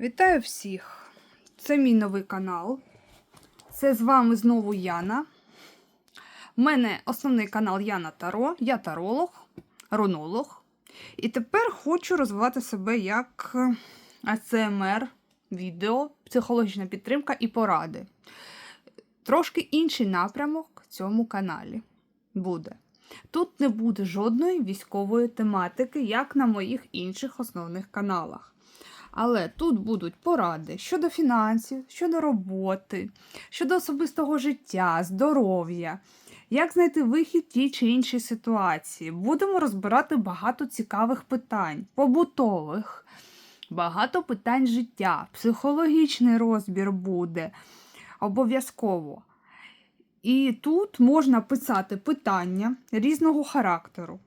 Вітаю всіх! Це мій новий канал. Це з вами знову Яна. У мене основний канал Яна Таро. Я таролог, ронолог. І тепер хочу розвивати себе як АСМР, відео, психологічна підтримка і поради. Трошки інший напрямок в цьому каналі буде. Тут не буде жодної військової тематики, як на моїх інших основних каналах. Але тут будуть поради щодо фінансів, щодо роботи, щодо особистого життя, здоров'я, як знайти вихід тій чи іншій ситуації. Будемо розбирати багато цікавих питань, побутових, багато питань життя, психологічний розбір буде обов'язково. І тут можна писати питання різного характеру.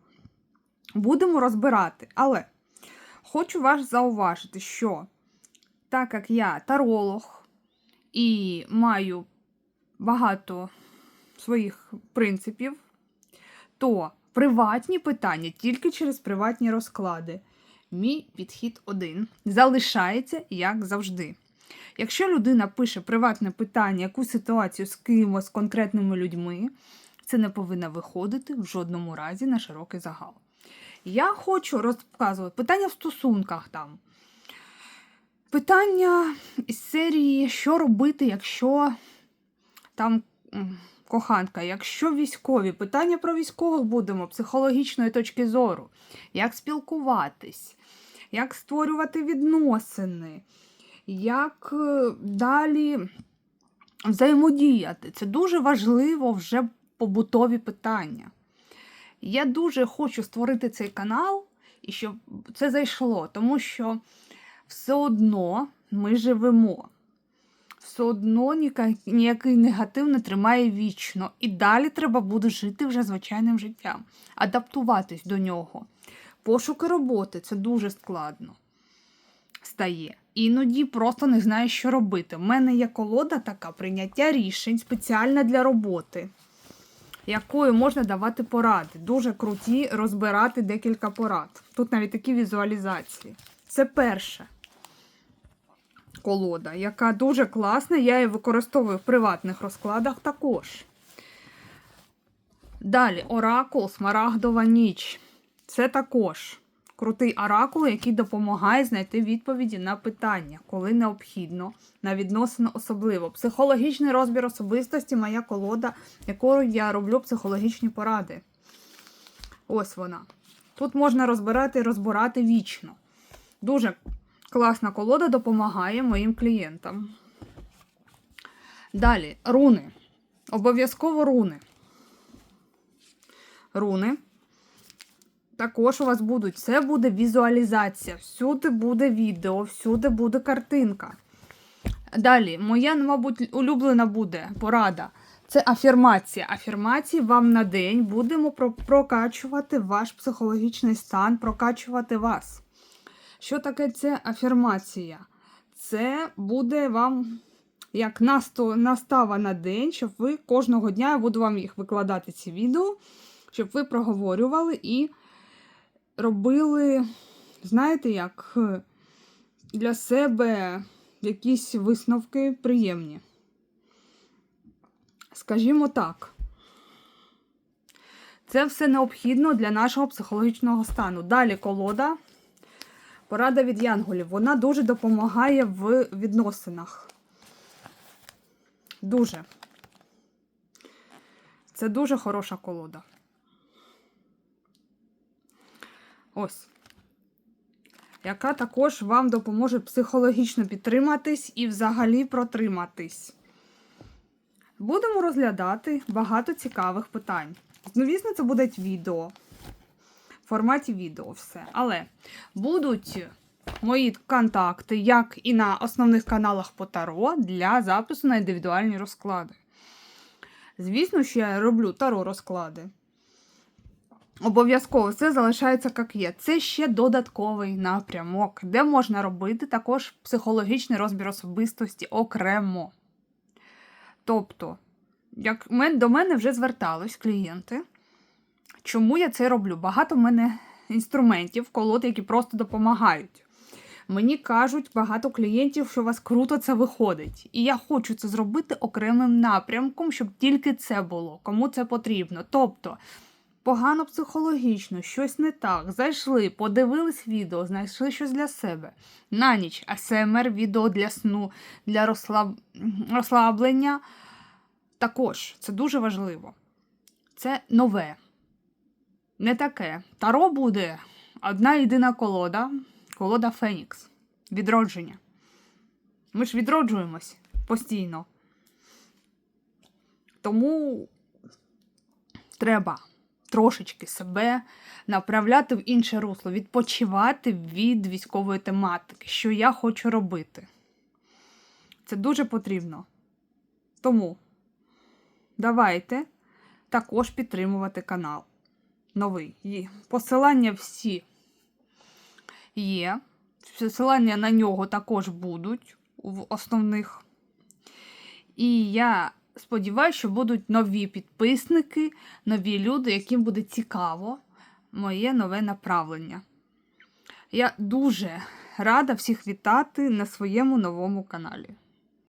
Будемо розбирати, але хочу вас зауважити, що так як я таролог і маю багато своїх принципів, то приватні питання тільки через приватні розклади. Мій підхід один залишається як завжди. Якщо людина пише приватне питання, яку ситуацію з кимось, з конкретними людьми, це не повинно виходити в жодному разі на широкий загал. Я хочу розказувати питання в стосунках там. Питання із серії, що робити, якщо там коханка, якщо військові, питання про військових будемо, психологічної точки зору, як спілкуватись, як створювати відносини, як е, далі взаємодіяти. Це дуже важливо вже побутові питання. Я дуже хочу створити цей канал і щоб це зайшло, тому що все одно ми живемо. Все одно ніякий негатив не тримає вічно. І далі треба буде жити вже звичайним життям, адаптуватись до нього. Пошуки роботи це дуже складно стає. Іноді просто не знаєш, що робити. У мене є колода така прийняття рішень спеціальна для роботи, якою можна давати поради. Дуже круті розбирати декілька порад. Тут навіть такі візуалізації. Це перша колода, яка дуже класна. Я її використовую в приватних розкладах також. Далі оракул Смарагдова ніч. Це також крутий оракул, який допомагає знайти відповіді на питання, коли необхідно, на відносини особливо. Психологічний розбір особистості моя колода, якою я роблю психологічні поради. Ось вона. Тут можна розбирати і розбирати вічно. Дуже класна колода допомагає моїм клієнтам. Далі, руни. Обов'язково руни. Руни. Також у вас будуть. Це буде візуалізація. Всюди буде відео, всюди буде картинка. Далі, моя, мабуть, улюблена буде порада. Це афірмація. Афірмації вам на день будемо прокачувати ваш психологічний стан, прокачувати вас. Що таке це афірмація? Це буде вам як настава на день, щоб ви кожного дня я буду вам їх викладати ці відео, щоб ви проговорювали і робили, знаєте, як для себе якісь висновки приємні. Скажімо так. Це все необхідно для нашого психологічного стану. Далі колода. Порада від янголів. Вона дуже допомагає в відносинах. Дуже. Це дуже хороша колода. Ось. Яка також вам допоможе психологічно підтриматись і взагалі протриматись. Будемо розглядати багато цікавих питань. Звісно, це буде відео. В форматі відео все. Але будуть мої контакти, як і на основних каналах по Таро, для запису на індивідуальні розклади. Звісно, що я роблю таро розклади. Обов'язково це залишається як є. Це ще додатковий напрямок, де можна робити також психологічний розбір особистості окремо. Тобто, як до мене вже звертались клієнти, чому я це роблю? Багато в мене інструментів, колод, які просто допомагають. Мені кажуть багато клієнтів, що у вас круто це виходить. І я хочу це зробити окремим напрямком, щоб тільки це було, кому це потрібно. Тобто, погано психологічно, щось не так. Зайшли, подивились відео, знайшли щось для себе. На ніч АСМР відео для сну, для розслаб... розслаблення. Також це дуже важливо. Це нове. Не таке. Таро буде одна єдина колода. Колода Фенікс. Відродження. Ми ж відроджуємось постійно. Тому треба трошечки себе направляти в інше русло, відпочивати від військової тематики, що я хочу робити. Це дуже потрібно. Тому давайте також підтримувати канал. Новий. Посилання всі є. Посилання на нього також будуть в основних. І я сподіваюся, що будуть нові підписники, нові люди, яким буде цікаво моє нове направлення. Я дуже рада всіх вітати на своєму новому каналі.